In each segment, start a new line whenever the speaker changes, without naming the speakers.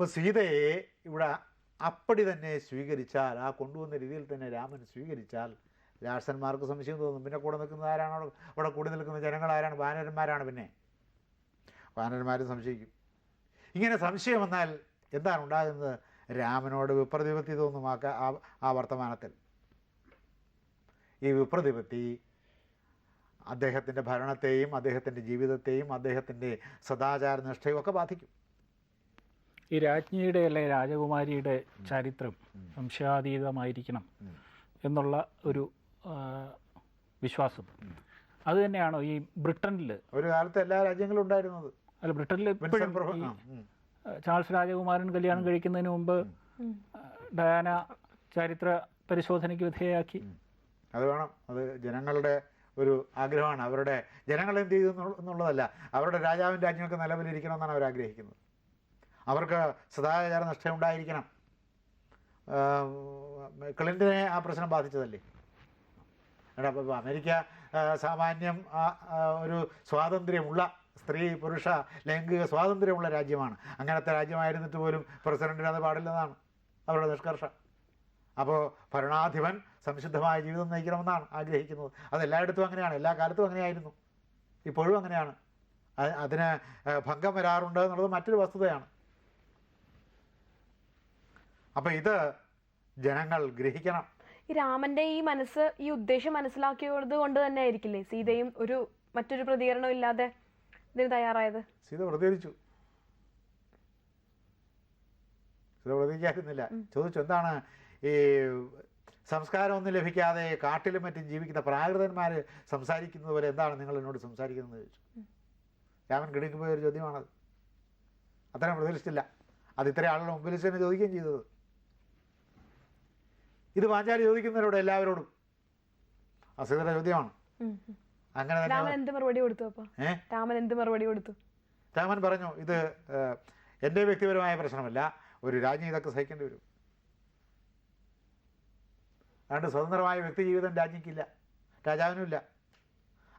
അപ്പോൾ സീതയെ ഇവിടെ അപ്പടി തന്നെ സ്വീകരിച്ചാൽ ആ കൊണ്ടുവന്ന രീതിയിൽ തന്നെ രാമൻ സ്വീകരിച്ചാൽ രാക്ഷസന്മാർക്ക് സംശയം തോന്നും. പിന്നെ കൂടെ നിൽക്കുന്നത് ആരാണ്? അവിടെ കൂടി നിൽക്കുന്ന ജനങ്ങൾ ആരാണ്? വാനരന്മാരാണ് പിന്നെ. വാനരന്മാരും സംശയിക്കും. ഇങ്ങനെ സംശയം വന്നാൽ എന്താണ് ഉണ്ടാകുന്നത്? രാമനോട് വിപ്രതിപത്തി തോന്നും ആ- ആ വർത്തമാനത്തിൽ. ഈ വിപ്രതിപത്തി അദ്ദേഹത്തിന്റെ ഭരണത്തെയും അദ്ദേഹത്തിന്റെ ജീവിതത്തെയും അദ്ദേഹത്തിന്റെ സദാചാര നിഷ്ഠയും ഒക്കെ ബാധിക്കും.
ഈ രാജ്ഞിയുടെ അല്ലെ രാജകുമാരിയുടെ ചരിത്രം സംശയാതീതമായിരിക്കണം എന്നുള്ള ഒരു വിശ്വാസം. അത് തന്നെയാണോ ഈ ബ്രിട്ടനിൽ
ഒരു കാലത്ത് എല്ലാ രാജ്യങ്ങളും ഉണ്ടായിരുന്നത്.
അല്ല ബ്രിട്ടനിൽ ഇപ്പോഴും. ചാൾസ് രാജകുമാരൻ കല്യാണം കഴിക്കുന്നതിന് മുമ്പ് ഡയാന ചരിത്ര പരിശോധനയ്ക്ക് വിധേയയാക്കി
അത് വേണം. അത് ജനങ്ങളുടെ ഒരു ആഗ്രഹമാണ്. അവരുടെ ജനങ്ങൾ എന്ത് ചെയ്തു എന്നുള്ളതല്ല. അവരുടെ രാജാവും രാജ്യങ്ങൾക്ക് നിലവിലിരിക്കണമെന്നാണ് അവർ ആഗ്രഹിക്കുന്നത്. അവർക്ക് സദാചാര നഷ്ടം ഉണ്ടായിരിക്കണം. ക്ലിന്റനെ ആ പ്രശ്നം ബാധിച്ചതല്ലേ? അമേരിക്ക സാമാന്യം ഒരു സ്വാതന്ത്ര്യമുള്ള സ്ത്രീ പുരുഷ ലൈംഗിക സ്വാതന്ത്ര്യമുള്ള രാജ്യമാണ്. അങ്ങനത്തെ രാജ്യമായിരുന്നിട്ട് പോലും പ്രസിഡന്റിന് അത് പാടില്ലെന്നാണ് അവരുടെ നിഷ്കർഷം. അപ്പോൾ ഭരണാധിപൻ സംശുദ്ധമായ ജീവിതം നയിക്കണമെന്നാണ് ആഗ്രഹിക്കുന്നത്. അത് എല്ലായിടത്തും അങ്ങനെയാണ്. എല്ലാ കാലത്തും അങ്ങനെയായിരുന്നു. ഇപ്പോഴും അങ്ങനെയാണ്. അതിന് ഭംഗം വരാറുണ്ട് എന്നുള്ളത് മറ്റൊരു വസ്തുതയാണ്. അപ്പോൾ ഇത് ജനങ്ങൾ ഗ്രഹിക്കണം.
ഈ രാമന്റെ ഈ മനസ്സ് ഈ ഉദ്ദേശം മനസ്സിലാക്കിയത് കൊണ്ട് തന്നെ ആയിരിക്കില്ലേ സീതയും ഒരു മറ്റൊരു പ്രതികരണം ഇല്ലാതെ ഇതിന് തയ്യാറായത്?
സീത പ്രതികരിച്ചു. സീത പ്രതികരിക്കാതിരുന്നില്ല. ചോദിച്ചു എന്താണ് ഈ സംസ്കാരമൊന്നും ലഭിക്കാതെ കാട്ടിലും മറ്റും ജീവിക്കുന്ന പ്രാകൃതന്മാർ സംസാരിക്കുന്നത് പോലെ എന്താണ് നിങ്ങൾ എന്നോട് സംസാരിക്കുന്നത് ചോദിച്ചു. രാമൻ കിടക്കി പോയ ഒരു ചോദ്യമാണത്. അത്രയും പ്രതികരിച്ചില്ല അത് ഇത്രയും ആളുകളുടെ മുമ്പിൽ തന്നെ ചോദിക്കുകയും ചെയ്തത്. ഇത് പാഞ്ചാലി ചോദിക്കുന്നവരോട് എല്ലാവരോടും. അസീതയുടെ ചോദ്യമാണ്. അങ്ങനെ
രാമൻ എന്ത് മറുപടി കൊടുത്തു അപ്പൊ? രാമൻ എന്ത് മറുപടി കൊടുത്തു?
രാമൻ പറഞ്ഞു ഇത് എന്റെ വ്യക്തിപരമായ പ്രശ്നമല്ല ഒരു രാജ്ഞി ഇതൊക്കെ സഹിക്കേണ്ടി വരും. അതുകൊണ്ട് സ്വതന്ത്രമായ വ്യക്തി ജീവിതം രാജ്ഞിക്കില്ല രാജാവിനുമില്ല.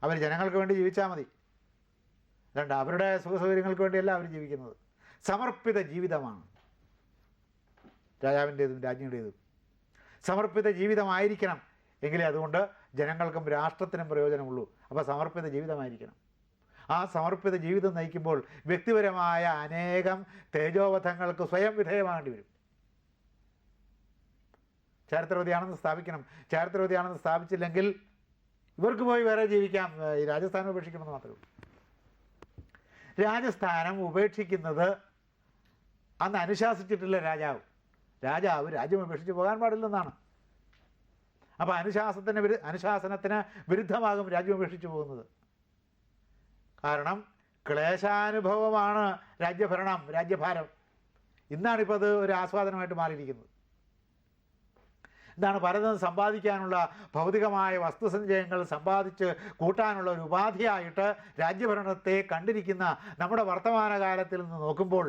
അവർ ജനങ്ങൾക്ക് വേണ്ടി ജീവിച്ചാൽ മതി. രണ്ട് അവരുടെ സുഖസൗകര്യങ്ങൾക്ക് വേണ്ടിയല്ല അവർ ജീവിക്കുന്നത്. സമർപ്പിത ജീവിതമാണ്. രാജാവിന്റേതും രാജ്ഞിയുടേതും. സമർപ്പിത ജീവിതമായിരിക്കണം. എങ്കിലേ അതുകൊണ്ട് ജനങ്ങൾക്കും രാഷ്ട്രത്തിനും പ്രയോജനമുള്ളൂ. അപ്പോൾ സമർപ്പിത ജീവിതമായിരിക്കണം. ആ സമർപ്പിത ജീവിതം നയിക്കുമ്പോൾ വ്യക്തിപരമായ അനേകം തേജോവധങ്ങൾക്ക് സ്വയം വിധേയമാകേണ്ടി വരും. ചാരിത്രവതിയാണെന്ന് സ്ഥാപിക്കണം. ചാരിത്രവതിയാണെന്ന് സ്ഥാപിച്ചില്ലെങ്കിൽ ഇവർക്ക് പോയി വേറെ ജീവിക്കാം. ഈ രാജസ്ഥാനം ഉപേക്ഷിക്കണമെന്ന് മാത്രമേ ഉള്ളൂ. രാജസ്ഥാനം ഉപേക്ഷിക്കുന്നത് അന്ന് അനുശാസിച്ചിട്ടില്ല രാജാവ്. രാജാവ് രാജ്യം ഉപേക്ഷിച്ച് പോകാൻ പാടില്ലെന്നാണ്. അപ്പോൾ അനുശാസനത്തിന് വിരു അനുശാസനത്തിന് വിരുദ്ധമാകും രാജ്യം ഉപേക്ഷിച്ച് പോകുന്നത്. കാരണം ക്ലേശാനുഭവമാണ് രാജ്യഭരണം രാജ്യഭാരം. ഇന്നാണിപ്പോൾ അത് ഒരു ആസ്വാദനമായിട്ട് മാറിയിരിക്കുന്നത്. ഇതാണ് പലതും സമ്പാദിക്കാനുള്ള ഭൗതികമായ വസ്തുസഞ്ചയങ്ങൾ സമ്പാദിച്ച് കൂട്ടാനുള്ള ഒരു ഉപാധിയായിട്ട് രാജ്യഭരണത്തെ കണ്ടിരിക്കുന്ന നമ്മുടെ വർത്തമാനകാലത്തിൽ നിന്ന് നോക്കുമ്പോൾ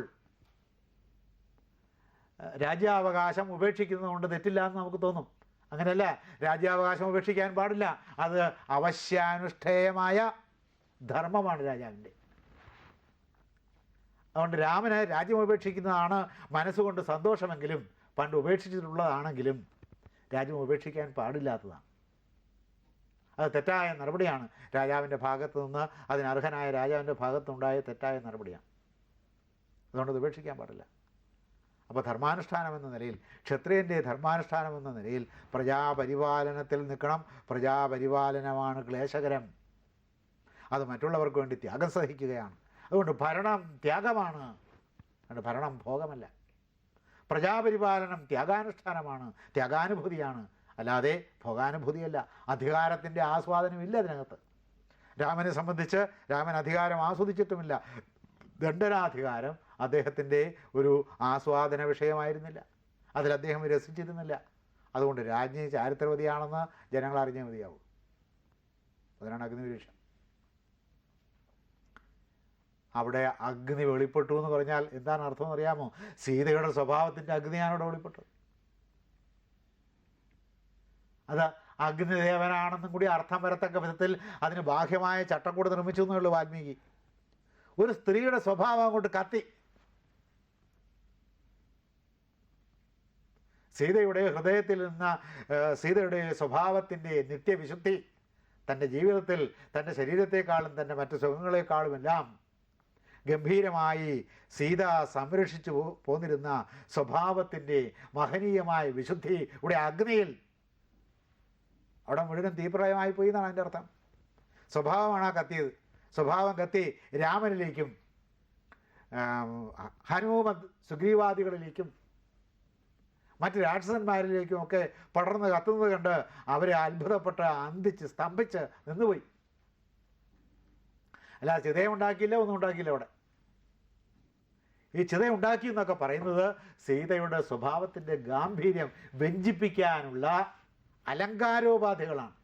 രാജ്യാവകാശം ഉപേക്ഷിക്കുന്നതുകൊണ്ട് തെറ്റില്ല എന്ന് നമുക്ക് തോന്നും. അങ്ങനെയല്ല രാജ്യാവകാശം ഉപേക്ഷിക്കാൻ പാടില്ല. അത് അവശ്യാനുഷ്ഠേയമായ ധർമ്മമാണ് രാജാവിന്റെ. അതുകൊണ്ട് രാമന് രാജ്യം ഉപേക്ഷിക്കുന്നതാണ് മനസ്സുകൊണ്ട് സന്തോഷമെങ്കിലും പണ്ട് ഉപേക്ഷിച്ചിട്ടുള്ളതാണെങ്കിലും രാജ്യം ഉപേക്ഷിക്കാൻ പാടില്ലാത്തതാണ്. അത് തെറ്റായ നടപടിയാണ്. രാജാവിന്റെ ഭാഗത്തു നിന്ന് അതിനർഹനായ രാജാവിന്റെ ഭാഗത്തുണ്ടായ തെറ്റായ നടപടിയാണ്. അതുകൊണ്ട് അത് ഉപേക്ഷിക്കാൻ പാടില്ല. അപ്പോൾ ധർമാനുഷ്ഠാനം എന്ന നിലയിൽ ക്ഷത്രിയന്റെ ധർമാനുഷ്ഠാനം എന്ന നിലയിൽ പ്രജാപരിപാലനത്തിൽ നിൽക്കണം. പ്രജാപരിപാലനമാണ് ക്ലേശകരം. അത് മറ്റുള്ളവർക്ക് വേണ്ടി ത്യാഗം സഹിക്കുകയാണ്. അതുകൊണ്ട് ഭരണം ത്യാഗമാണ്. അതുകൊണ്ട് ഭരണം ഭോഗമല്ല. പ്രജാപരിപാലനം ത്യാഗാനുഷ്ഠാനമാണ്. ത്യാഗാനുഭൂതിയാണ്. അല്ലാതെ ഭോഗാനുഭൂതിയല്ല. അധികാരത്തിന്റെ ആസ്വാദനമില്ല അതിനകത്ത്. രാമനെ സംബന്ധിച്ച് രാമൻ അധികാരം ആസ്വദിച്ചിട്ടുമില്ല. ദണ്ഡനാധികാരം അദ്ദേഹത്തിന്റെ ഒരു ആസ്വാദന വിഷയമായിരുന്നില്ല. അതിൽ അദ്ദേഹം രസിച്ചിരുന്നില്ല. അതുകൊണ്ട് രാജ്ഞി ചാരിത്രവതിയാണെന്ന് ജനങ്ങൾ അറിഞ്ഞേ മതിയാവും. അതിനാണ് അഗ്നിപരീക്ഷ. അവിടെ അഗ്നി വെളിപ്പെട്ടു എന്ന് പറഞ്ഞാൽ എന്താണ് അർത്ഥം എന്ന് അറിയാമോ സീതയുടെ സ്വഭാവത്തിന്റെ അഗ്നിയാണ് അവിടെ വെളിപ്പെട്ടത്. അത് അഗ്നിദേവനാണെന്നും കൂടി അർത്ഥം വരത്തക്ക വിധത്തിൽ അതിന് ബാഹ്യമായ ചട്ടം കൂടെ നിർമ്മിച്ചു എന്നുള്ളൂ വാൽമീകി. ഒരു സ്ത്രീയുടെ സ്വഭാവം അങ്ങോട്ട് കത്തി. സീതയുടെ ഹൃദയത്തിൽ നിന്ന സീതയുടെ സ്വഭാവത്തിന്റെ നിത്യവിശുദ്ധി തന്റെ ജീവിതത്തിൽ തന്റെ ശരീരത്തെക്കാളും തന്റെ മറ്റു സുഖങ്ങളെക്കാളും എല്ലാം ഗംഭീരമായി സീത സംരക്ഷിച്ചു പോന്നിരുന്ന സ്വഭാവത്തിന്റെ മഹനീയമായ വിശുദ്ധി ഇവിടെ അഗ്നിയിൽ. അവിടെ മുഴുവൻ തീപ്രായമായി പോയി എന്നാണ് അതിന്റെ അർത്ഥം. സ്വഭാവമാണ് ആ കത്തിയത്. സ്വഭാവം കത്തി രാമനിലേക്കും ഹനുമ സുഗ്രീവാദികളിലേക്കും മറ്റ് രാക്ഷസന്മാരിലേക്കും ഒക്കെ പടർന്ന് കത്തുന്നത് കണ്ട് അവരെ അത്ഭുതപ്പെട്ട് അന്തിച്ച് സ്തംഭിച്ച് നിന്നുപോയി. അല്ല ചിതയുണ്ടാക്കിയില്ല ഒന്നും ഉണ്ടാക്കിയില്ല അവിടെ. ഈ ചിത ഉണ്ടാക്കി എന്നൊക്കെ പറയുന്നത് സീതയുടെ സ്വഭാവത്തിന്റെ ഗാംഭീര്യം വ്യഞ്ചിപ്പിക്കാനുള്ള അലങ്കാരോപാധികളാണ്.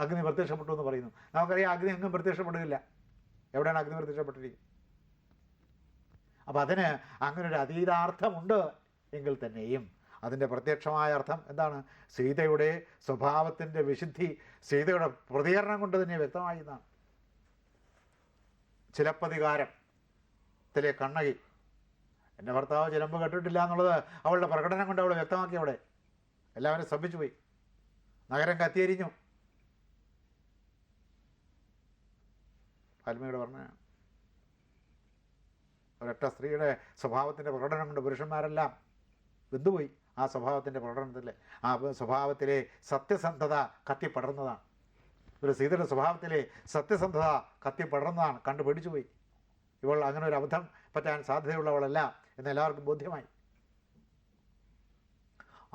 അഗ്നി പ്രത്യക്ഷപ്പെട്ടു എന്ന് പറയുന്നു. നമുക്കറിയാം അഗ്നി എങ്ങും പ്രത്യക്ഷപ്പെടുകയില്ല. എവിടെയാണ് അഗ്നി പ്രത്യക്ഷപ്പെട്ടിരിക്കുന്നത്? അപ്പോൾ അതിന് അങ്ങനെ ഒരു അതീതാർത്ഥമുണ്ട് എങ്കിൽ തന്നെയും. അതിന്റെ പ്രത്യക്ഷമായ അർത്ഥം എന്താണ്? സീതയുടെ സ്വഭാവത്തിന്റെ വിശുദ്ധി സീതയുടെ പ്രതികരണം കൊണ്ട് തന്നെ വ്യക്തമായി എന്നാണ്. ചിലപ്പതികാരത്തിലെ കണ്ണകി എന്റെ ഭർത്താവ് ചിലമ്പ് കെട്ടിട്ടില്ല എന്നുള്ളത് അവളുടെ പ്രകടനം കൊണ്ട് അവൾ വ്യക്തമാക്കി അവിടെ. എല്ലാവരും ശ്രമിച്ചു പോയി നഗരം കത്തിയെരിഞ്ഞു. വാൽമീകിയുടെ പറഞ്ഞാണ് ഒരൊറ്റ സ്ത്രീയുടെ സ്വഭാവത്തിന്റെ പ്രകടനം കൊണ്ട് പുരുഷന്മാരെല്ലാം വെന്തുപോയി ആ സ്വഭാവത്തിന്റെ പ്രകടനത്തിൽ. ആ സ്വഭാവത്തിലെ സത്യസന്ധത കത്തിപ്പടർന്നതാണ്. ഒരു സീതയുടെ സ്വഭാവത്തിലെ സത്യസന്ധത കത്തിപ്പടർന്നതാണ്. കണ്ടു പേടിച്ചുപോയി. ഇവൾ അങ്ങനെ ഒരു അബദ്ധം പറ്റാൻ സാധ്യതയുള്ളവളല്ല എന്ന് എല്ലാവർക്കും ബോധ്യമായി.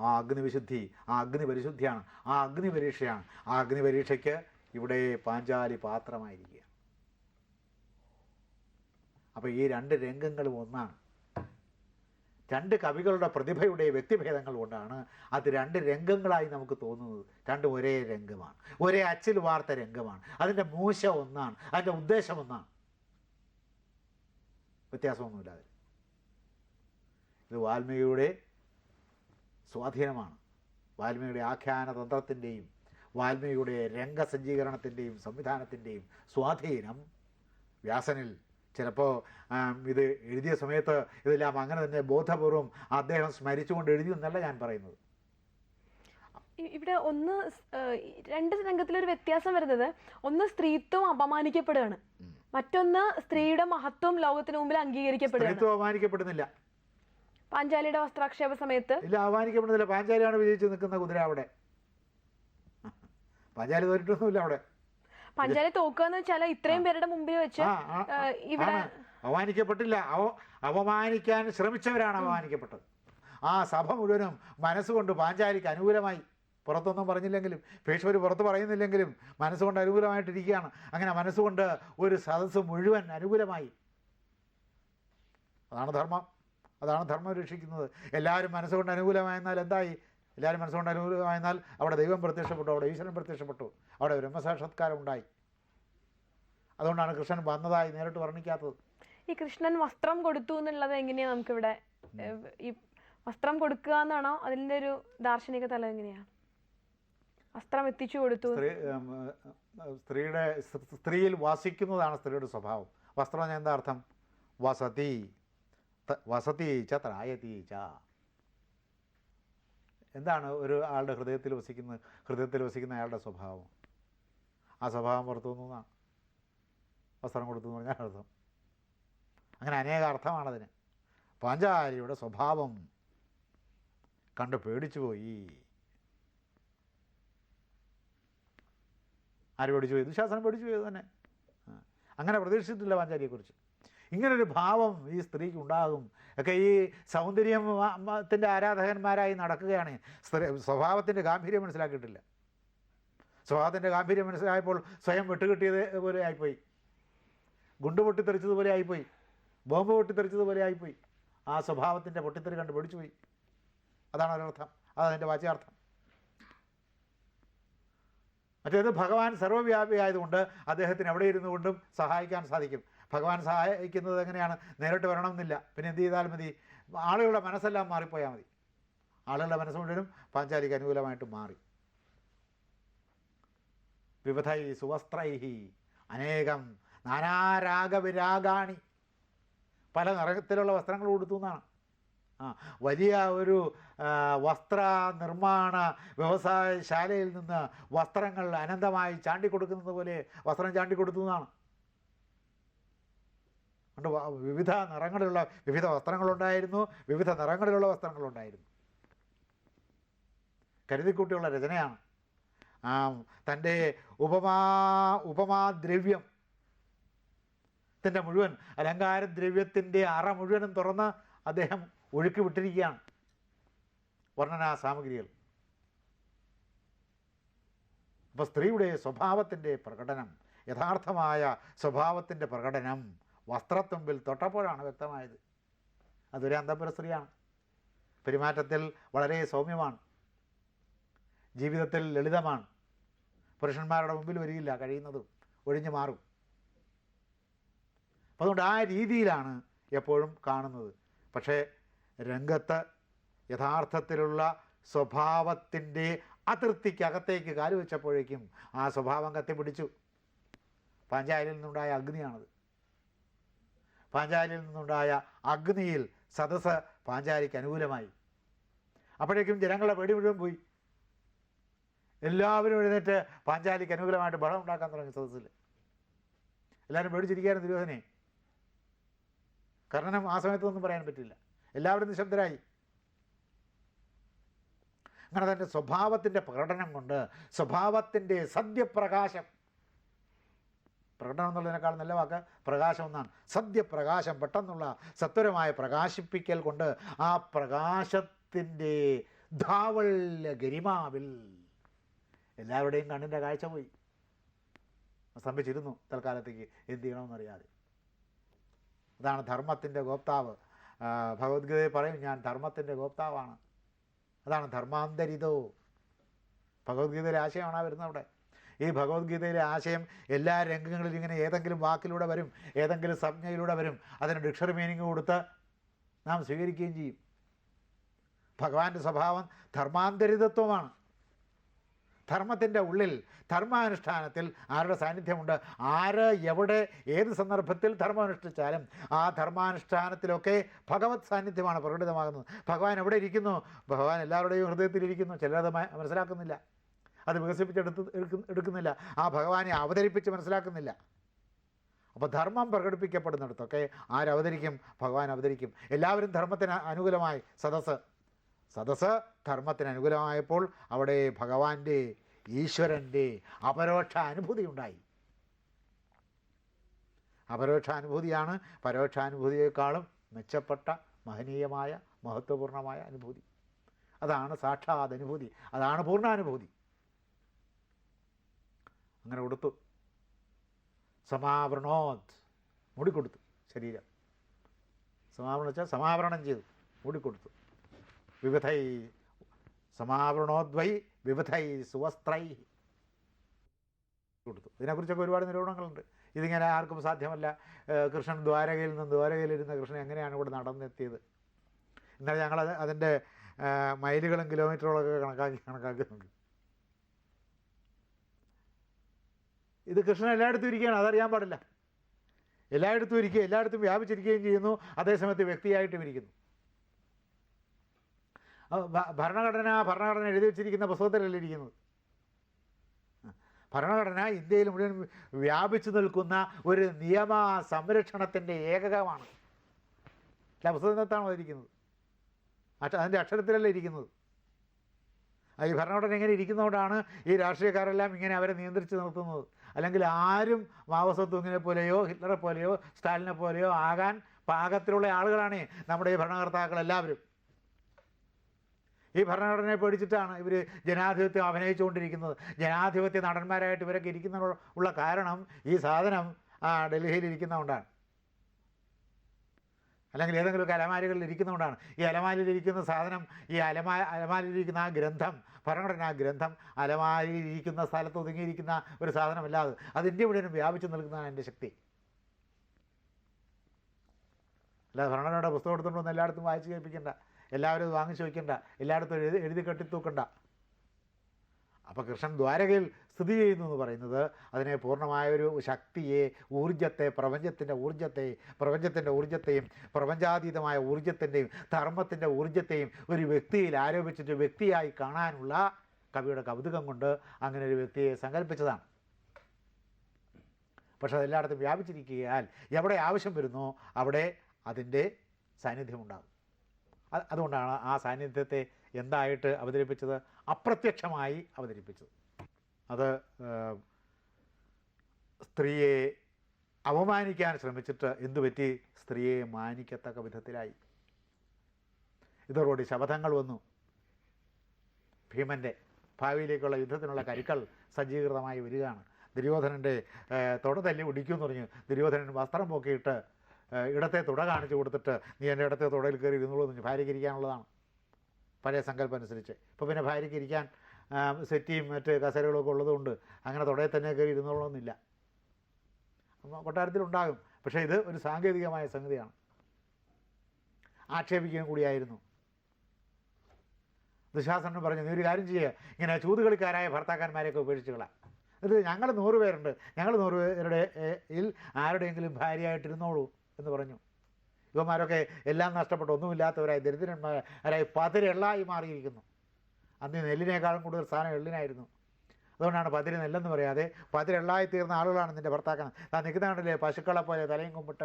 ആ അഗ്നിവിശുദ്ധി ആ അഗ്നി പരിശുദ്ധിയാണ് ആ അഗ്നി പരീക്ഷയാണ് ആ അഗ്നി പരീക്ഷയ്ക്ക് ഇവിടെ പാഞ്ചാലി പാത്രമായിരിക്കുക അപ്പോൾ ഈ രണ്ട് രംഗങ്ങളും ഒന്നാണ്. രണ്ട് കവികളുടെ പ്രതിഭയുടെ വ്യക്തിഭേദങ്ങൾ കൊണ്ടാണ് അത് രണ്ട് രംഗങ്ങളായി നമുക്ക് തോന്നുന്നത്. രണ്ട് ഒരേ രംഗമാണ്. ഒരേ അച്ചിൽ വാർത്ത രംഗമാണ്. അതിന്റെ മൂശ ഒന്നാണ്. അതിന്റെ ഉദ്ദേശം ഒന്നാണ്. വ്യത്യാസമൊന്നുമില്ല അതിൽ. ഇത് വാൽമീകിയുടെ സ്വാധീനമാണ്. വാൽമീകിയുടെ ആഖ്യാന തന്ത്രത്തിന്റെയും വാൽമീകിയുടെ രംഗസജ്ജീകരണത്തിന്റെയും സംവിധാനത്തിന്റെയും സ്വാധീനം വ്യാസനിൽ ചിലപ്പോൾ ഇത് എഴുതിയ സമയത്ത് ഇതെല്ലാം അങ്ങനെ തന്നെ ബോധപൂർവം അദ്ദേഹം സ്മരിച്ചുകൊണ്ട് എഴുതിയെന്നല്ല ഞാൻ പറയുന്നത്.
ഇവിടെ ഒന്ന് രണ്ട് രംഗത്തിലൊരു വ്യത്യാസം വരുന്നത്. ഒന്ന് സ്ത്രീത്വം അപമാനിക്കപ്പെടുകയാണ്. മറ്റൊന്ന് സ്ത്രീയുടെ മഹത്വം ലോകത്തിന് മുമ്പിൽ
അപമാനിക്കപ്പെടുന്നില്ല.
പാഞ്ചാലിയുടെ വസ്ത്രാക്ഷേപ സമയത്ത്
ഇല്ല അപമാനിക്കപ്പെടുന്നില്ല. പാഞ്ചാലിയാണ് വിജയിച്ച് നിൽക്കുന്ന കുതിര അവിടെ. പാഞ്ചാലി തോറ്റിട്ടൊന്നുമില്ല അവിടെ.
പാഞ്ചാലി തോക്കുക എന്ന് വെച്ചാൽ ഇത്രയും പേരുടെ മുമ്പിൽ വെച്ച് ഇവിടെ
അവമാനിക്കപ്പെട്ടില്ല. അപമാനിക്കപ്പെട്ടില്ല അവ അപമാനിക്കാൻ ശ്രമിച്ചവരാണ് അപമാനിക്കപ്പെട്ടത് ആ സഭ മുഴുവനും മനസ്സുകൊണ്ട് പാഞ്ചാലിക്ക് അനുകൂലമായി. പുറത്തൊന്നും പറഞ്ഞില്ലെങ്കിലും ഭീഷ്മർ പുറത്ത് പറയുന്നില്ലെങ്കിലും മനസ്സുകൊണ്ട് അനുകൂലമായിട്ടിരിക്കുകയാണ്. അങ്ങനെ മനസ്സുകൊണ്ട് ഒരു സദസ്സ് മുഴുവൻ അനുകൂലമായി. അതാണ് ധർമ്മം. അതാണ് ധർമ്മം രക്ഷിക്കുന്നത്. എല്ലാവരും മനസ്സുകൊണ്ട് അനുകൂലമായെന്നാൽ എന്തായി? എല്ലാവരും മനസ്സുകൊണ്ട് അനുകൂലമായെന്നാൽ അവിടെ ദൈവം പ്രത്യക്ഷപ്പെട്ടു അവിടെ ഈശ്വരൻ പ്രത്യക്ഷപ്പെട്ടു. അവിടെ ബ്രഹ്മസാക്ഷാത്കാരം ഉണ്ടായി അതുകൊണ്ടാണ് കൃഷ്ണൻ വന്നതായി നേരിട്ട് വർണിക്കാത്തത്.
ഈ കൃഷ്ണൻ വസ്ത്രം കൊടുത്തു എന്നുള്ളത് എങ്ങനെയാ നമുക്കിവിടെ ഇവിടെ ഈ വസ്ത്രം കൊടുക്കുക എന്നാണോ അതിന്റെ ഒരു ദാർശനിക തലം എങ്ങനെയാണ് വസ്ത്രം എത്തിച്ചു കൊടുത്തു.
സ്ത്രീയുടെ സ്ത്രീയിൽ വാസിക്കുന്നതാണ് സ്ത്രീയുടെ സ്വഭാവം. വസ്ത്രം എന്താ അർത്ഥം? വസതി. വസതി ച ത്രായതി ച. എന്താണ് ഒരു ആളുടെ ഹൃദയത്തിൽ വസിക്കുന്ന ഹൃദയത്തിൽ വസിക്കുന്ന അയാളുടെ സ്വഭാവം? ആ സ്വഭാവം പുറത്തു നിന്നാണ് വസ്ത്രം കൊടുത്തു എന്ന് പറഞ്ഞാൽ അർത്ഥം. അങ്ങനെ അനേക അർത്ഥമാണതിന്. പാഞ്ചാലിയുടെ സ്വഭാവം കണ്ട് പേടിച്ചു പോയി. ആര് പേടിച്ചു പോയി? ദുശാസനം പേടിച്ചു പോയത് തന്നെ അങ്ങനെ പ്രതീക്ഷിച്ചിട്ടില്ല പാഞ്ചാലിയെക്കുറിച്ച്. ഇങ്ങനൊരു ഭാവം ഈ സ്ത്രീക്ക് ഉണ്ടാകും ഒക്കെ ഈ സൗന്ദര്യത്തിന്റെ ആരാധകന്മാരായി നടക്കുകയാണ്. സ്ത്രീ സ്വഭാവത്തിന്റെ ഗാംഭീര്യം മനസ്സിലാക്കിയിട്ടില്ല. സ്വഭാവത്തിന്റെ ഗാംഭീര്യം മനസ്സിലായപ്പോൾ സ്വയം വെട്ടുകിട്ടിയത് പോലെ ആയിപ്പോയി. ഗുണ്ട് പൊട്ടിത്തെറിച്ചതുപോലെ ആയിപ്പോയി. ബോംബ് പൊട്ടിത്തെറിച്ചതുപോലെ ആയിപ്പോയി. ആ സ്വഭാവത്തിന്റെ പൊട്ടിത്തെറി കണ്ട് പിടിച്ചുപോയി. അതാണ് ഒരർത്ഥം അതതിന്റെ വാചാർത്ഥം മറ്റേത് ഭഗവാൻ സർവവ്യാപിയായതുകൊണ്ട് അദ്ദേഹത്തിന് എവിടെ ഇരുന്നു കൊണ്ടും സഹായിക്കാൻ സാധിക്കും. ഭഗവാൻ സഹായിക്കുന്നത് എങ്ങനെയാണ്? നേരിട്ട് വരണമെന്നില്ല. പിന്നെ എന്ത് ചെയ്താൽ മതി. ആളുകളുടെ മനസ്സെല്ലാം മാറിപ്പോയാൽ മതി. ആളുകളുടെ മനസ്സ് മുഴുവനും പാഞ്ചാലിക്ക് അനുകൂലമായിട്ട് മാറി. വിവിധൈ സുവസ്ത്രൈഹി അനേകം നാനാരാഗവിരാഗാണി. പല നിറത്തിലുള്ള വസ്ത്രങ്ങൾ കൊടുത്തു എന്നാണ്. ആ വലിയ ഒരു വസ്ത്ര നിർമ്മാണ വ്യവസായശാലയിൽ നിന്ന് വസ്ത്രങ്ങൾ അനന്തമായി ചാണ്ടിക്കൊടുക്കുന്നത് പോലെ വസ്ത്രം ചാണ്ടി കൊടുത്തു അതുകൊണ്ട് വ- വിവിധ നിറങ്ങളിലുള്ള വിവിധ വസ്ത്രങ്ങളുണ്ടായിരുന്നു. വിവിധ നിറങ്ങളിലുള്ള വസ്ത്രങ്ങളുണ്ടായിരുന്നു. കരുതിക്കൂട്ടിയുള്ള രചനയാണ്. ആ തന്റെ ഉപമാ ഉപമാദ്രവ്യം ത്തിന്റെ മുഴുവൻ അലങ്കാരദ്രവ്യത്തിന്റെ അറ മുഴുവനും തുറന്ന് അദ്ദേഹം ഒഴുക്കി വിട്ടിരിക്കുകയാണ്. വർണനാ സാമഗ്രികൾ. അപ്പോൾ സ്ത്രീയുടെ സ്വഭാവത്തിന്റെ പ്രകടനം യഥാർത്ഥമായ സ്വഭാവത്തിന്റെ പ്രകടനം വസ്ത്രത്തുമ്പിൽ തൊട്ടപ്പോഴാണ് വ്യക്തമായത്. അതൊരു അന്തപുര സ്ത്രീയാണ്. പെരുമാറ്റത്തിൽ വളരെ സൗമ്യമാണ്. ജീവിതത്തിൽ ലളിതമാണ്. പുരുഷന്മാരുടെ മുമ്പിൽ വരികയില്ല കഴിയുന്നതും ഒഴിഞ്ഞു മാറും. അപ്പം അതുകൊണ്ട് ആ രീതിയിലാണ് എപ്പോഴും കാണുന്നത്. പക്ഷേ രംഗത്ത് യഥാർത്ഥത്തിലുള്ള സ്വഭാവത്തിന്റെ അതിർത്തിക്കകത്തേക്ക് കാലുവെച്ചപ്പോഴേക്കും ആ സ്വഭാവം കത്തിപ്പിടിച്ചു. പഞ്ചായത്തിൽ നിന്നുണ്ടായ അഗ്നിയാണത്. പാഞ്ചാലിയിൽ നിന്നുണ്ടായ അഗ്നിയിൽ സദസ് പാഞ്ചാലിക്ക് അനുകൂലമായി. അപ്പോഴേക്കും ജനങ്ങളുടെ പേടി മുഴുവൻ പോയി. എല്ലാവരും എഴുന്നേറ്റ് പാഞ്ചാലിക്ക് അനുകൂലമായിട്ട് ബഹളം ഉണ്ടാക്കാൻ തുടങ്ങി സദസ്സിൽ എല്ലാവരും പേടിച്ചിരിക്കുകയായിരുന്നു ദുര്യോധനെ. കർണനം ആ സമയത്തൊന്നും പറയാൻ പറ്റില്ല. എല്ലാവരും നിശബ്ദരായി. അങ്ങനെ തന്റെ സ്വഭാവത്തിന്റെ പ്രകടനം കൊണ്ട് സ്വഭാവത്തിന്റെ സദ്യപ്രകാശം പ്രകടനം എന്നുള്ളതിനേക്കാൾ നല്ല വാക്ക് പ്രകാശം എന്നാണ് സദ്യപ്രകാശം പെട്ടെന്നുള്ള സത്വരമായ പ്രകാശിപ്പിക്കൽ കൊണ്ട് ആ പ്രകാശത്തിന്റെ ധാവള്യ ഗരിമാവിൽ എല്ലാവരുടെയും കണ്ണിന്റെ കാഴ്ച പോയി. സ്തംഭിച്ചിരുന്നു തൽക്കാലത്തേക്ക്. എന്ത് ചെയ്യണമെന്നറിയാതെ. അതാണ് ധർമ്മത്തിന്റെ ഗോപ്താവ്. ഭഗവത്ഗീതയിൽ പറയും ഞാൻ ധർമ്മത്തിന്റെ ഗോപ്താവാണ്. അതാണ് ധർമാന്തരിതോ. ഭഗവത്ഗീതയിലെ ആശയമാണ് വരുന്നത് അവിടെ. ഈ ഭഗവത്ഗീതയിലെ ആശയം എല്ലാ രംഗങ്ങളിലും ഇങ്ങനെ ഏതെങ്കിലും വാക്കിലൂടെ വരും ഏതെങ്കിലും സംജ്ഞയിലൂടെ വരും അതിന് ഡിക്ഷണറി മീനിങ് കൊടുത്ത് നാം സ്വീകരിക്കുകയും ചെയ്യും. ഭഗവാന്റെ സ്വഭാവം ധർമാന്തരിതത്വമാണ്. ധർമ്മത്തിന്റെ ഉള്ളിൽ ധർമാനുഷ്ഠാനത്തിൽ ആരുടെ സാന്നിധ്യമുണ്ട്? ആര് എവിടെ ഏത് സന്ദർഭത്തിൽ ധർമ്മമനുഷ്ഠിച്ചാലും ആ ധർമാനുഷ്ഠാനത്തിലൊക്കെ ഭഗവത് സാന്നിധ്യമാണ് പ്രകടിതമാകുന്നത്. ഭഗവാൻ എവിടെ ഇരിക്കുന്നു? ഭഗവാൻ എല്ലാവരുടെയും ഹൃദയത്തിലിരിക്കുന്നു ചിലരത് മനസ്സിലാക്കുന്നില്ല. അത് വികസിപ്പിച്ചെടുത്ത് എടുക്കുന്ന- എടുക്കുന്നില്ല. ആ ഭഗവാനെ അവതരിപ്പിച്ച് മനസ്സിലാക്കുന്നില്ല. അപ്പോൾ ധർമ്മം പ്രകടിപ്പിക്കപ്പെടുന്നിടത്തൊക്കെ ആരവതരിക്കും ഭഗവാൻ അവതരിക്കും. എല്ലാവരും ധർമ്മത്തിന് അനുകൂലമായി. സദസ്സ്. സദസ്സ് ധർമ്മത്തിന് അനുകൂലമായപ്പോൾ അവിടെ ഭഗവാന്റെ ഈശ്വരന്റെ അപരോക്ഷ അനുഭൂതി ഉണ്ടായി. അപരോക്ഷാനുഭൂതിയാണ് പരോക്ഷാനുഭൂതിയേക്കാളും മെച്ചപ്പെട്ട മഹനീയമായ മഹത്വപൂർണമായ അനുഭൂതി. അതാണ് സാക്ഷാത് അനുഭൂതി. അതാണ് പൂർണാനുഭൂതി. അങ്ങനെ കൊടുത്തു സമാവരണോത്. മൂടിക്കൊടുത്തു ശരീരം. സമാവരണം വെച്ചാൽ സമാവരണം ചെയ്തു. മൂടിക്കൊടുത്തു. വിവിധൈ സമാവരണോദ്വൈ വിവിധൈ സുവസ്ത്രൈ. കൊടുത്തു. ഇതിനെക്കുറിച്ചൊക്കെ ഒരുപാട് നിരൂപണങ്ങളുണ്ട്. ഇതിങ്ങനെ ആർക്കും സാധ്യമല്ല. കൃഷ്ണൻ ദ്വാരകയിൽ നിന്ന് ദ്വാരകയിലിരുന്ന കൃഷ്ണൻ എങ്ങനെയാണ് ഇവിടെ നടന്നെത്തിയത്? എന്നാൽ ഞങ്ങൾ അതിന്റെ മൈലുകളും കിലോമീറ്ററുകളൊക്കെ കണക്കാക്കി കണക്കാക്കുന്നുണ്ട്. ഇത് കൃഷ്ണൻ എല്ലായിടത്തും ഇരിക്കുകയാണ് അതറിയാൻ പാടില്ല. എല്ലായിടത്തും ഇരിക്കുക എല്ലായിടത്തും വ്യാപിച്ചിരിക്കുകയും ചെയ്യുന്നു അതേസമയത്ത് വ്യക്തിയായിട്ടും ഇരിക്കുന്നു. ഭരണഘടന ഭരണഘടന എഴുതി വെച്ചിരിക്കുന്ന പുസ്തകത്തിലല്ല ഇരിക്കുന്നത്? ഭരണഘടന ഇന്ത്യയിൽ മുഴുവൻ വ്യാപിച്ചു നിൽക്കുന്ന ഒരു നിയമ സംരക്ഷണത്തിന്റെ ഏകകമാണ്. അല്ല പുസ്തകത്തിനകത്താണോ ഇരിക്കുന്നത് അതിന്റെ അക്ഷരത്തിലല്ല ഇരിക്കുന്നത്? ഈ ഭരണഘടന ഇങ്ങനെ ഇരിക്കുന്നതുകൊണ്ടാണ് ഈ രാഷ്ട്രീയക്കാരെല്ലാം ഇങ്ങനെ അവരെ നിയന്ത്രിച്ച് നിർത്തുന്നത്. അല്ലെങ്കിൽ ആരും മാവസത്വങ്ങിനെ പോലെയോ ഹിറ്റ്ലറെ പോലെയോ സ്റ്റാലിനെ പോലെയോ ആകാൻ പാകത്തിലുള്ള ആളുകളാണ് നമ്മുടെ ഈ ഭരണകർത്താക്കൾ എല്ലാവരും. ഈ ഭരണഘടനയെ പേടിച്ചിട്ടാണ് ഇവർ ജനാധിപത്യം അഭിനയിച്ചുകൊണ്ടിരിക്കുന്നത്. ജനാധിപത്യ നടന്മാരായിട്ട് ഇവരൊക്കെ ഇരിക്കുന്ന ഉള്ള കാരണം ഈ സാധനം ഡൽഹിയിൽ ഇരിക്കുന്നതുകൊണ്ടാണ്. അല്ലെങ്കിൽ ഏതെങ്കിലുമൊക്കെ അലമാരികളിൽ ഇരിക്കുന്നതുകൊണ്ടാണ്. ഈ അലമാരിയിൽ ഇരിക്കുന്ന സാധനം ഈ അലമാ അലമാരിയിലിരിക്കുന്ന ആ ഗ്രന്ഥം ഭരണഘടനാ ഗ്രന്ഥം അലമാരിയിലിരിക്കുന്ന സ്ഥലത്ത് ഒതുങ്ങിയിരിക്കുന്ന ഒരു സാധനമല്ലാതെ അത് ഇന്ത്യ മുഴുവനും വ്യാപിച്ചു നിൽക്കുന്നതാണ് എന്റെ ശക്തി. അല്ല ഭരണഘടനയുടെ പുസ്തകം എടുത്തുകൊണ്ട് വന്ന് എല്ലായിടത്തും വായിച്ച് കേൾപ്പിക്കേണ്ട. എല്ലാവരും വാങ്ങിച്ച് വയ്ക്കേണ്ട. എല്ലായിടത്തും എഴുതി എഴുതി കെട്ടിത്തൂക്കണ്ട അപ്പോൾ കൃഷ്ണൻ ദ്വാരകയിൽ സ്ഥിതി ചെയ്യുന്നു എന്ന് പറയുന്നത് അതിനെ പൂർണമായൊരു ശക്തിയെ ഊർജത്തെ പ്രപഞ്ചത്തിന്റെ ഊർജത്തെ പ്രപഞ്ചത്തിന്റെ ഊർജത്തെയും പ്രപഞ്ചാതീതമായ ഊർജത്തിന്റെയും ധർമ്മത്തിന്റെ ഊർജത്തെയും ഒരു വ്യക്തിയിൽ ആരോപിച്ചിട്ട് വ്യക്തിയായി കാണാനുള്ള കവിയുടെ കൗതുകം കൊണ്ട് അങ്ങനെ ഒരു വ്യക്തിയെ സങ്കല്പിച്ചതാണ്. പക്ഷെ അതെല്ലായിടത്തും വ്യാപിച്ചിരിക്കുകയാൽ എവിടെ ആവശ്യം വരുന്നോ അവിടെ അതിന്റെ സാന്നിധ്യമുണ്ടാകും അതുകൊണ്ടാണ് ആ സാന്നിധ്യത്തെ എന്തായിട്ട് അവതരിപ്പിച്ചത്? അപ്രത്യക്ഷമായി അവതരിപ്പിച്ചത്. അത് സ്ത്രീയെ അവമാനിക്കാൻ ശ്രമിച്ചിട്ട് എന്തു പറ്റി? സ്ത്രീയെ മാനിക്കത്തക്ക വിധത്തിലായി. ഇതോടുകൂടി ശപഥങ്ങൾ വന്നു. ഭീമന്റെ ഭാവിയിലേക്കുള്ള യുദ്ധത്തിനുള്ള കരുക്കൾ സജ്ജീകൃതമായി വരികയാണ്. ദുര്യോധനന്റെ തുട തല്ലി ഒടിക്കുമെന്ന് പറഞ്ഞു. ദുര്യോധനൻ വസ്ത്രം പൊക്കിയിട്ട് ഇടത്തെ തുട കാണിച്ചു കൊടുത്തിട്ട് നീ എന്റെ ഇടത്തെ തുടയിൽ കയറി ഇരുന്നോളൂ എന്ന് ഭാര്യയ്ക്ക് ഇരിക്കാനുള്ളതാണ്. പഴയ സങ്കല്പം അനുസരിച്ച്. ഇപ്പോൾ പിന്നെ ഭാര്യയ്ക്ക് ഇരിക്കാൻ സെറ്റിയും മറ്റ് കസേരകളൊക്കെ ഉള്ളതുകൊണ്ട് അങ്ങനെ തുടയിൽ തന്നെ കയറി ഇരുന്നോളണമെന്നില്ല. കൊട്ടാരത്തിലുണ്ടാകും. പക്ഷേ ഇത് ഒരു സാങ്കേതികമായ സംഗതിയാണ്. ആക്ഷേപിക്കുകയും കൂടിയായിരുന്നു. ദുശാസനം പറഞ്ഞു നീ ഒരു കാര്യം ചെയ്യുക ഇങ്ങനെ ചൂതുകളിക്കാരായ ഭർത്താക്കന്മാരെയൊക്കെ ഉപേക്ഷിച്ചുകളാം ഇത് ഞങ്ങൾ നൂറ് പേരുണ്ട് ഞങ്ങൾ നൂറ് പേരുടെ ഏ, യിൽ ആരുടെയെങ്കിലും ഭാര്യയായിട്ടിരുന്നോളൂ. എന്ന് പറഞ്ഞു. യുവമാരൊക്കെ എല്ലാം നഷ്ടപ്പെട്ട്. ഒന്നുമില്ലാത്തവരായി ദരിദ്രന്മാരായി പതിരെള്ളായി മാറിയിരിക്കുന്നു. അന്ന് നെല്ലിനേക്കാളും കൂടുതൽ സ്ഥാനം എള്ളിനായിരുന്നു. അതുകൊണ്ടാണ് പതിരി നെല്ലെന്ന് പറയാതെ പതിരെള്ളായി തീർന്ന ആളുകളാണ് നിന്റെ ഭർത്താക്കൻ താൻ നിൽക്കുന്നുണ്ടല്ലേ പശുക്കളെ പോലെ തലയും കുമ്പിട്ട്.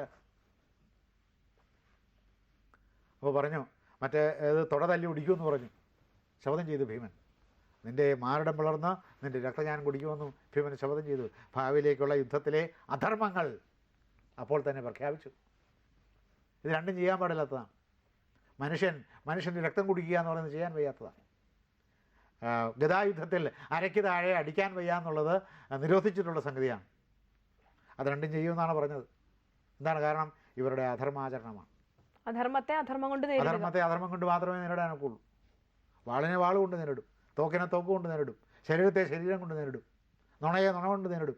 അപ്പോൾ പറഞ്ഞു മറ്റേ ഇത് തുട തല്ലി ഒടിക്കുമെന്ന് പറഞ്ഞു. ശബ്ദം ചെയ്തു ഭീമൻ. നിന്റെ മാരടം പിളർന്ന് നിന്റെ രക്തം ഞാൻ കുടിക്കുമെന്നും ഭീമൻ ശബ്ദം ചെയ്തു. ഭാവിയിലേക്കുള്ള യുദ്ധത്തിലെ അധർമ്മങ്ങൾ. അപ്പോൾ തന്നെ പ്രഖ്യാപിച്ചു. ഇത് രണ്ടും ചെയ്യാൻ പാടില്ലാത്തതാണ്. മനുഷ്യൻ മനുഷ്യന്റെ രക്തം കുടിക്കുക എന്ന് പറയുന്നത് ചെയ്യാൻ വയ്യാത്തതാണ്. ഗതായുദ്ധത്തിൽ അരയ്ക്ക് താഴെ അടിക്കാൻ വയ്യ എന്നുള്ളത് നിരോധിച്ചിട്ടുള്ള സംഗതിയാണ്. അത് രണ്ടും ചെയ്യുമെന്നാണ് പറഞ്ഞത്. എന്താണ് കാരണം? ഇവരുടെ അധർമാചരണമാണ്.
അധർമ്മത്തെ അധർമ്മം കൊണ്ട്
അധർമ്മത്തെ അധർമ്മം കൊണ്ട് മാത്രമേ നേരിടാനൊക്കുള്ളൂ വാളിനെ വാൾ കൊണ്ട് നേരിടും. തോക്കിനെ തോക്ക് കൊണ്ട് നേരിടും. ശരീരത്തെ ശരീരം കൊണ്ട് നേരിടും. നുണയെ നുണ കൊണ്ട് നേരിടും.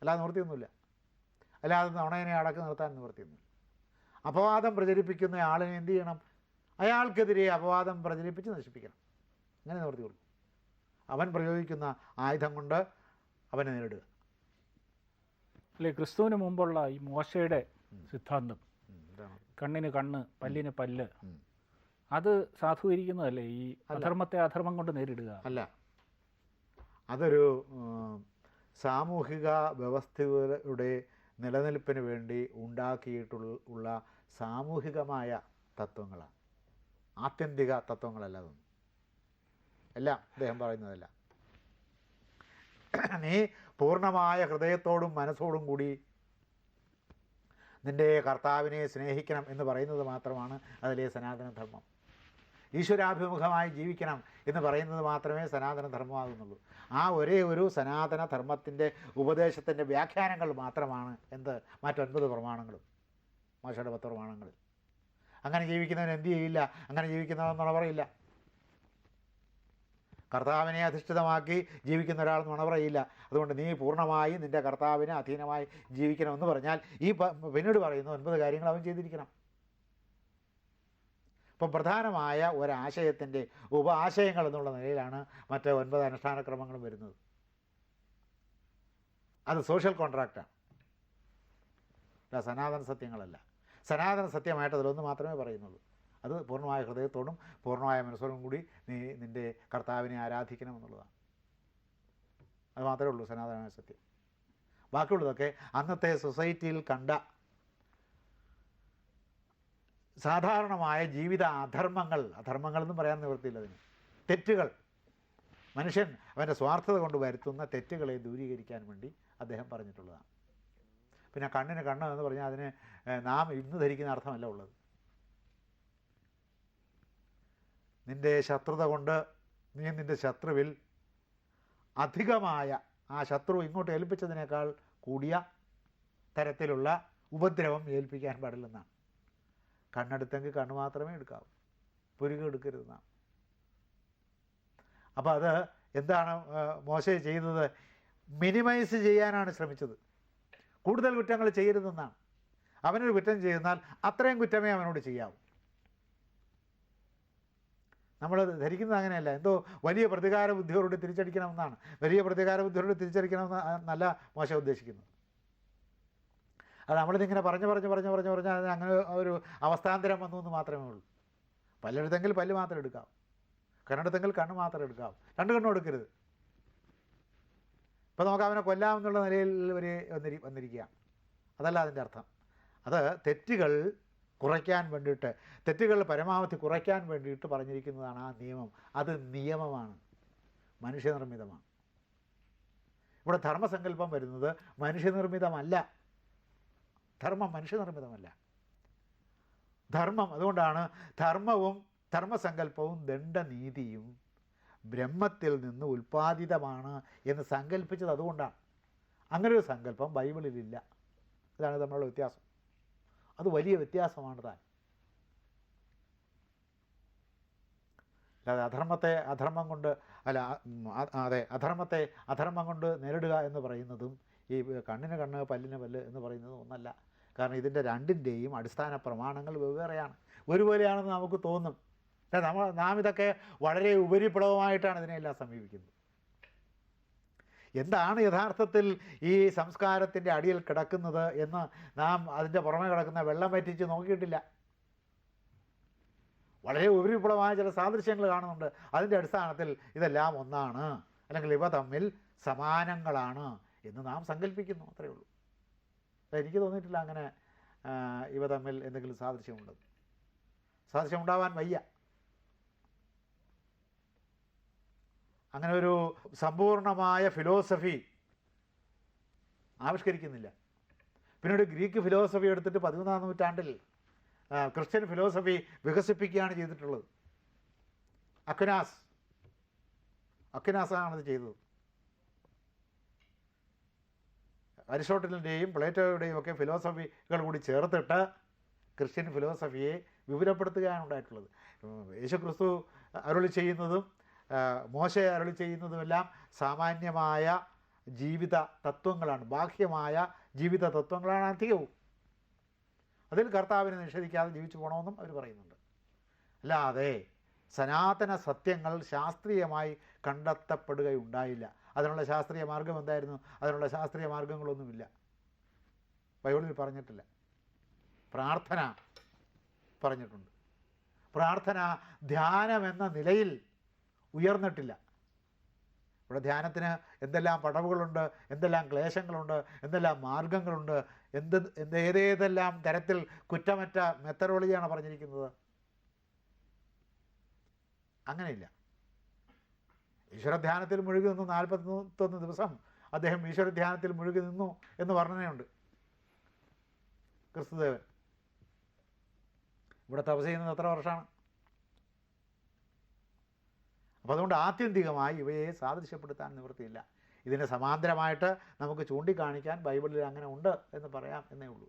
അല്ലാതെ നിവൃത്തിയൊന്നുമില്ല. അല്ലാതെ നുണയനെ അടക്കി നിർത്താൻ നിവൃത്തിയൊന്നുമില്ല. അപവാദം പ്രചരിപ്പിക്കുന്ന ആളിനെ എന്ത് ചെയ്യണം? അയാൾക്കെതിരെ അപവാദം പ്രചരിപ്പിച്ച് നശിപ്പിക്കണം. അങ്ങനെ നിവർത്തി കൊടുക്കും. അവൻ പ്രയോഗിക്കുന്ന ആയുധം കൊണ്ട് അവനെ നേരിടുക.
അല്ലെ ക്രിസ്തുവിന് മുമ്പുള്ള ഈ മോശയുടെ സിദ്ധാന്തം. കണ്ണിന് കണ്ണ് പല്ലിന് പല്ല്. അത് സാധൂകരിക്കുന്നതല്ലേ? ഈ അധർമ്മത്തെ അധർമ്മം കൊണ്ട് നേരിടുക.
അല്ല. അതൊരു സാമൂഹിക വ്യവസ്ഥയുടെ നിലനിൽപ്പിന് വേണ്ടി ഉണ്ടാക്കിയിട്ടുള്ള സാമൂഹികമായ തത്വങ്ങളാണ്. ആത്യന്തിക തത്വങ്ങളല്ല അതൊന്നും. എല്ലാം അദ്ദേഹം പറയുന്നതല്ല. നീ പൂർണമായ ഹൃദയത്തോടും മനസ്സോടും കൂടി നിന്റെ കർത്താവിനെ സ്നേഹിക്കണം എന്ന് പറയുന്നത് മാത്രമാണ് അതിലെ സനാതനധർമ്മം. ഈശ്വരാഭിമുഖമായി ജീവിക്കണം എന്ന് പറയുന്നത് മാത്രമേ സനാതന ധർമ്മമാകുന്നുള്ളൂ ആ ഒരേ ഒരു സനാതന ധർമ്മത്തിന്റെ ഉപദേശത്തിന്റെ വ്യാഖ്യാനങ്ങൾ മാത്രമാണ് എന്ത് മറ്റൊൻപത് പ്രമാണങ്ങളും മോശയുടെ പത്ത് പ്രമാണങ്ങളിൽ. അങ്ങനെ ജീവിക്കുന്നവൻ എന്ത് ചെയ്യില്ല? അങ്ങനെ ജീവിക്കുന്നവൻ നുണ പറയില്ല. കർത്താവിനെ അധിഷ്ഠിതമാക്കി ജീവിക്കുന്ന ഒരാൾ നുണ പറയില്ല. അതുകൊണ്ട് നീ പൂർണമായി നിന്റെ കർത്താവിനെ അധീനമായി ജീവിക്കണമെന്ന് പറഞ്ഞാൽ ഈ പിന്നീട് പറയുന്ന ഒൻപത് കാര്യങ്ങൾ അവൻ ചെയ്തിരിക്കണം. ഇപ്പം പ്രധാനമായ ഒരാശയത്തിന്റെ ഉപആശയങ്ങൾ എന്നുള്ള നിലയിലാണ് മറ്റ് ഒൻപത് അനുഷ്ഠാനക്രമങ്ങളും വരുന്നത്. അത് സോഷ്യൽ കോൺട്രാക്റ്റാണ് അല്ല സനാതന സത്യങ്ങളല്ല. സനാതന സത്യമായിട്ട് അതിലൊന്ന് മാത്രമേ പറയുന്നുള്ളൂ. അത് പൂർണമായ ഹൃദയത്തോടും പൂർണമായ മനസ്സോടും കൂടി നീ നിന്റെ കർത്താവിനെ ആരാധിക്കണം എന്നുള്ളതാണ്. അത് മാത്രമേ ഉള്ളൂ സനാതനമായ സത്യം. ബാക്കിയുള്ളതൊക്കെ അന്നത്തെ സൊസൈറ്റിയിൽ കണ്ട സാധാരണമായ ജീവിത അധർമ്മങ്ങൾ അധർമ്മങ്ങൾ എന്നും പറയാൻ നിവൃത്തിയില്ല അതിന്. തെറ്റുകൾ. മനുഷ്യൻ അവന്റെ സ്വാർത്ഥത കൊണ്ട് വരുത്തുന്ന തെറ്റുകളെ ദൂരീകരിക്കാൻ വേണ്ടി അദ്ദേഹം പറഞ്ഞിട്ടുള്ളതാണ്. പിന്നെ കണ്ണിന് കണ്ണ് എന്ന് പറഞ്ഞാൽ അതിന് നാം ഇന്ന് ധരിക്കുന്ന അർത്ഥമല്ല ഉള്ളത്. നിന്റെ ശത്രുത കൊണ്ട് നീ നിന്റെ ശത്രുവിൽ അധികമായ ആ ശത്രു ഇങ്ങോട്ട് ഏൽപ്പിച്ചതിനേക്കാൾ കൂടിയ തരത്തിലുള്ള ഉപദ്രവം ഏൽപ്പിക്കാൻ പാടില്ലെന്നാണ്. കണ്ണെടുത്തെങ്കിൽ കണ്ണ് മാത്രമേ എടുക്കാവൂ. പുരുക എടുക്കരുതെന്നാണ്. അപ്പോൾ അത് എന്താണ് മോശം ചെയ്തത് മിനിമൈസ് ചെയ്യാനാണ് ശ്രമിച്ചത്. കൂടുതൽ കുറ്റങ്ങൾ ചെയ്യരുതെന്നാണ്. അവനൊരു കുറ്റം ചെയ്യുന്നാൽ അത്രയും കുറ്റമേ അവനോട് ചെയ്യാവൂ. നമ്മൾ ധരിക്കുന്നത് അങ്ങനെയല്ല. എന്തോ വലിയ പ്രതികാര ബുദ്ധിയോടുകൂടി തിരിച്ചടിക്കണമെന്നാണ്. വലിയ പ്രതികാര ബുദ്ധിയോടുകൂടി തിരിച്ചടിക്കണമെന്ന് നല്ല മോശം ഉദ്ദേശിക്കുന്നത്. അത് നമ്മളിതിങ്ങനെ പറഞ്ഞ് പറഞ്ഞു പറഞ്ഞു പറഞ്ഞു പറഞ്ഞ് അങ്ങനെ ഒരു അവസ്ഥാന്തരം വന്നു എന്ന് മാത്രമേ ഉള്ളൂ. പല്ലെടുത്തെങ്കിൽ പല്ല് മാത്രം എടുക്കാം. കണ്ണെടുത്തെങ്കിൽ കണ്ണ് മാത്രം എടുക്കാം. രണ്ട് കണ്ണും എടുക്കരുത്. ഇപ്പോൾ നമുക്ക് അവനെ കൊല്ലാം എന്നുള്ള നിലയിൽ ഒരു വന്നിരി വന്നിരിക്കുക. അതല്ല അതിന്റെ അർത്ഥം. അത് തെറ്റുകൾ കുറയ്ക്കാൻ വേണ്ടിയിട്ട് തെറ്റുകൾ പരമാവധി കുറയ്ക്കാൻ വേണ്ടിയിട്ട് പറഞ്ഞിരിക്കുന്നതാണ് ആ നിയമം. അത് നിയമമാണ്. മനുഷ്യനിർമ്മിതമാണ്. ഇവിടെ ധർമ്മസങ്കല്പം വരുന്നത് മനുഷ്യനിർമ്മിതമല്ല. ധർമ്മം മനുഷ്യനിർമ്മിതമല്ല. ധർമ്മം അതുകൊണ്ടാണ് ധർമ്മവും ധർമ്മസങ്കല്പവും ദണ്ഡനീതിയും ബ്രഹ്മത്തിൽ നിന്ന് ഉൽപ്പാദിതമാണ് എന്ന് സങ്കല്പിച്ചത് അതുകൊണ്ടാണ്. അങ്ങനെ ഒരു സങ്കല്പം ബൈബിളിലില്ല. ഇതാണ് നമ്മളുടെ വ്യത്യാസം. അത് വലിയ വ്യത്യാസമാണ് താൻ. അല്ലാതെ അധർമ്മത്തെ അധർമ്മം കൊണ്ട് അല്ല അതെ അധർമ്മത്തെ അധർമ്മം കൊണ്ട് നേരിടുക എന്ന് പറയുന്നതും ഈ കണ്ണിന് കണ്ണ് പല്ലിന് പല്ല് എന്ന് പറയുന്നത് ഒന്നല്ല. കാരണം ഇതിന്റെ രണ്ടിന്റെയും അടിസ്ഥാന പ്രമാണങ്ങൾ വെവ്വേറെയാണ്. ഒരുപോലെയാണെന്ന് നമുക്ക് തോന്നും. നമ്മൾ നാം ഇതൊക്കെ വളരെ ഉപരിപ്ലവമായിട്ടാണ് ഇതിനെല്ലാം സമീപിക്കുന്നത്. എന്താണ് യഥാർത്ഥത്തിൽ ഈ സംസ്കാരത്തിന്റെ അടിയിൽ കിടക്കുന്നത് എന്ന് നാം അതിന്റെ പുറമെ കിടക്കുന്ന വെള്ളം വറ്റിച്ച് നോക്കിയിട്ടില്ല. വളരെ ഉപരിപ്ലവമായ ചില സാദൃശ്യങ്ങൾ കാണുന്നുണ്ട്. അതിന്റെ അടിസ്ഥാനത്തിൽ ഇതെല്ലാം ഒന്നാണ്. അല്ലെങ്കിൽ ഇവ തമ്മിൽ സമാനങ്ങളാണ്. എന്ന് നാം സങ്കല്പിക്കുന്നു അത്രയേ ഉള്ളൂ. എനിക്ക് തോന്നിയിട്ടില്ല അങ്ങനെ ഇവ തമ്മിൽ എന്തെങ്കിലും സാദൃശ്യമുണ്ടെന്ന് സാദൃശ്യം ഉണ്ടാവാൻ വയ്യ. അങ്ങനെ ഒരു സമ്പൂർണമായ ഫിലോസഫി ആവിഷ്കരിക്കുന്നില്ല. പിന്നീട് ഗ്രീക്ക് ഫിലോസഫി എടുത്തിട്ട് പതിമൂന്നാം നൂറ്റാണ്ടിൽ ക്രിസ്ത്യൻ ഫിലോസഫി വികസിപ്പിക്കുകയാണ് ചെയ്തിട്ടുള്ളത്. അക്വിനാസ്. അത് ചെയ്തത്. അരിസ്റ്റോട്ടലിന്റെയും പ്ലേറ്റോയുടെയും ഒക്കെ ഫിലോസഫികൾ കൂടി ചേർത്തിട്ട് ക്രിസ്ത്യൻ ഫിലോസഫിയെ വിപുലപ്പെടുത്തുകയാണ് ഉണ്ടായിട്ടുള്ളത്. യേശു ക്രിസ്തു അരുളി ചെയ്യുന്നതും മോശ അരുളി ചെയ്യുന്നതുമെല്ലാം സാമാന്യമായ ജീവിത തത്വങ്ങളാണ്. ബാഹ്യമായ ജീവിത തത്വങ്ങളാണ് അധികവും. അതിൽ കർത്താവിനെ നിഷേധിക്കാതെ ജീവിച്ചു പോകണമെന്നും അവർ പറയുന്നുണ്ട്. അല്ലാതെ സനാതന സത്യങ്ങൾ ശാസ്ത്രീയമായി കണ്ടെത്തപ്പെടുകയുണ്ടായില്ല. അതിനുള്ള ശാസ്ത്രീയ മാർഗം എന്തായിരുന്നു? അതിനുള്ള ശാസ്ത്രീയ മാർഗങ്ങളൊന്നുമില്ല. ബൈബിളിൽ പറഞ്ഞിട്ടില്ല. പ്രാർത്ഥന പറഞ്ഞിട്ടുണ്ട്. പ്രാർത്ഥന ധ്യാനം എന്ന നിലയിൽ ഉയർന്നിട്ടില്ല. ഇവിടെ ധ്യാനത്തിന് എന്തെല്ലാം പടവുകളുണ്ട് എന്തെല്ലാം ക്ലേശങ്ങളുണ്ട് എന്തെല്ലാം മാർഗങ്ങളുണ്ട് എന്ത് എന്ത് ഏതേതെല്ലാം തരത്തിൽ കുറ്റമറ്റ മെത്തഡോളജിയാണ് പറഞ്ഞിരിക്കുന്നത്? അങ്ങനെയില്ല. ഈശ്വരധ്യാനത്തിൽ മുഴുകി നിന്നു നാൽപ്പത്തൊന്ന് ദിവസം അദ്ദേഹം ഈശ്വരധ്യാനത്തിൽ മുഴുകി നിന്നു എന്ന് വർണനയുണ്ട്. ക്രിസ്തുദേവൻ. ഇവിടെ തപസ് ചെയ്യുന്നത് എത്ര വർഷമാണ്? അപ്പോൾ അതുകൊണ്ട് ആത്യന്തികമായി ഇവയെ സാദൃശ്യപ്പെടുത്താൻ നിവൃത്തിയില്ല. ഇതിനെ സമാന്തരമായിട്ട് നമുക്ക് ചൂണ്ടിക്കാണിക്കാൻ ബൈബിളിൽ അങ്ങനെ ഉണ്ട് എന്ന് പറയാം എന്നേ ഉള്ളൂ.